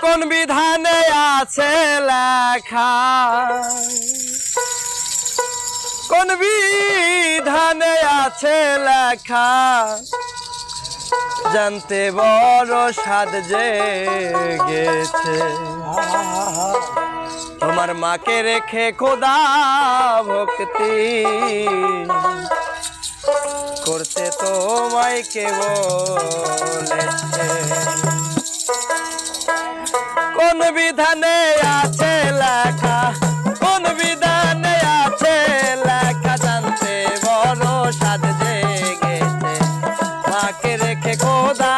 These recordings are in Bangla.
কোন বিধানে আছে লেখা? কোন বিধানে আছে লেখা? জানতে বড় সাদ জেগেছে তোমার মাকে রেখে খোদা ভক্তি। করতে তোমায় কে বিধানে আছে লেখা কোন বিধানে আছে লেখা জানতে বড় সাদ জেগেছে। মাকে রেখে খোদা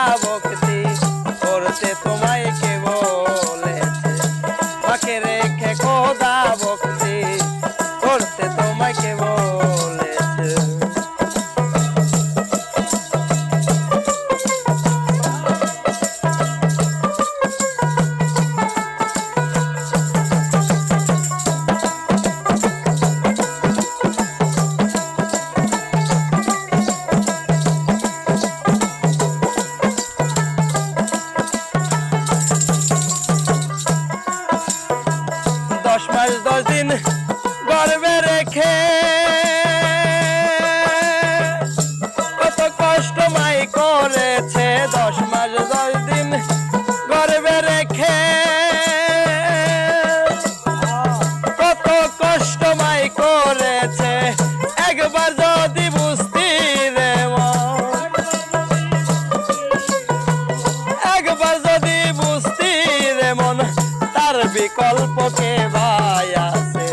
বিকল্প কে ভাই আছে।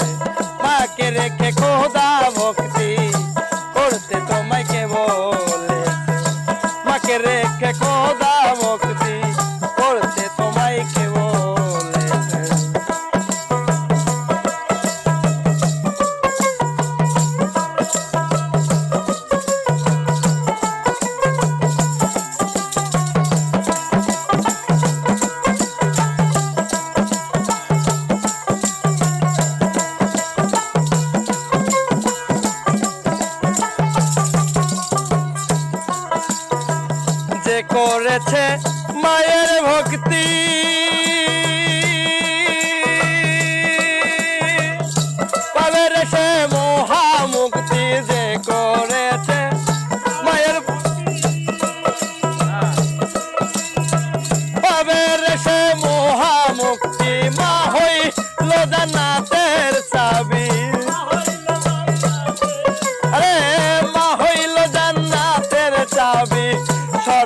মাকে রেখে খোদা ভক্তি করতে তোমায় কে বলেছে? মাকে রেখে খোদা ভক্তি করেছে মায়ের ভক্তি।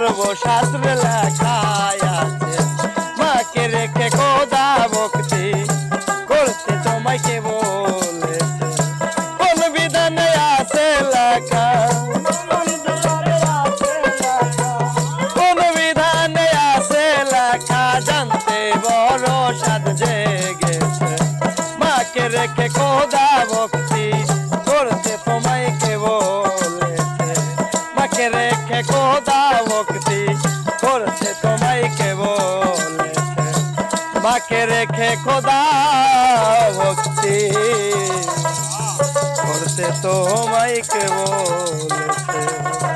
সর্বশাস্ত্রে লেখায় রেখে ভক্তি করতে তোমায় কে বলেছে? কোন বিধানে আছে কোন বিধানে আছে লেখা? জানতে বড় সাদ জেগেছে। মাকে রেখে খোদা ভক্তি খোদা ভক্তি করতে তোমায় কে বলেছে?